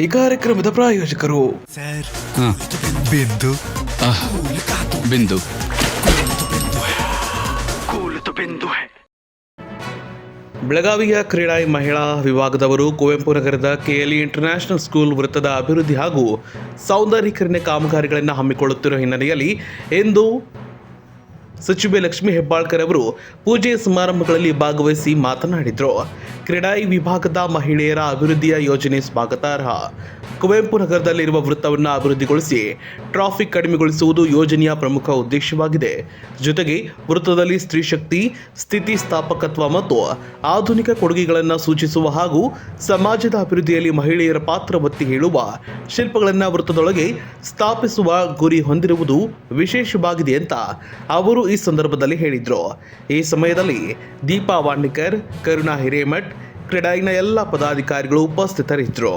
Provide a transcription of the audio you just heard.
ಈ ಕಾರ್ಯಕ್ರಮದ ಪ್ರಾಯೋಜಕರು. ಬಿಂದು. ಬಿಂದು. ಬೆಳಗಾವಿಯ ಕ್ರೀಡಾಯಿ ಮಹಿಳಾ ವಿಭಾಗದವರು ಕುವೆಂಪು ನಗರದ ಕೆಎಲ್ಇ ಇಂಟರ್ನ್ಯಾಷನಲ್ ಸ್ಕೂಲ್ ವೃತ್ತದ ಅಭಿವೃದ್ಧಿ ಹಾಗೂ ಸೌಂದರ್ಯೀಕರಣ ಕಾಮಗಾರಿಗಳನ್ನು ಹಮ್ಮಿಕೊಳ್ಳುತ್ತಿರುವ ಹಿನ್ನೆಲೆಯಲ್ಲಿ ಇಂದು ಸಚಿವೆ ಲಕ್ಷ್ಮೀ ಹೆಬ್ಬಾಳ್ಕರ್ ಅವರು ಪೂಜೆ ಸಮಾರಂಭಗಳಲ್ಲಿ ಭಾಗವಹಿಸಿ ಮಾತನಾಡಿದರು. ಕ್ರೀಡಾಯಿ ವಿಭಾಗದ ಮಹಿಳೆಯರ ಅಭಿವೃದ್ಧಿಯ ಯೋಜನೆ ಸ್ವಾಗತಾರ್ಹ. ಕುವೆಂಪು ನಗರದಲ್ಲಿರುವ ವೃತ್ತವನ್ನು ಅಭಿವೃದ್ಧಿಗೊಳಿಸಿ ಟ್ರಾಫಿಕ್ ಕಡಿಮೆಗೊಳಿಸುವುದು ಯೋಜನೆಯ ಪ್ರಮುಖ ಉದ್ದೇಶವಾಗಿದೆ. ಜೊತೆಗೆ ವೃತ್ತದಲ್ಲಿ ಸ್ತ್ರೀ ಶಕ್ತಿ ಸ್ಥಿತಿಸ್ಥಾಪಕತ್ವ ಮತ್ತು ಆಧುನಿಕ ಕೊಡುಗೆಗಳನ್ನು ಸೂಚಿಸುವ ಹಾಗೂ ಸಮಾಜದ ಅಭಿವೃದ್ಧಿಯಲ್ಲಿ ಮಹಿಳೆಯರ ಪಾತ್ರ ಒತ್ತಿ ಹೇಳುವ ಶಿಲ್ಪಗಳನ್ನು ವೃತ್ತದೊಳಗೆ ಸ್ಥಾಪಿಸುವ ಗುರಿ ಹೊಂದಿರುವುದು ವಿಶೇಷವಾಗಿದೆ ಅಂತ ಅವರು ಈ ಸಂದರ್ಭದಲ್ಲಿ ಹೇಳಿದರು. ಈ ಸಮಯದಲ್ಲಿ ದೀಪಾ ವಾಣಿಕರ್ ಕರುಣಾ ಹಿರೇಮಠ್ ಕ್ರೀಡಾಯಿನ ಎಲ್ಲ ಪದಾಧಿಕಾರಿಗಳು ಉಪಸ್ಥಿತರಿದ್ದರು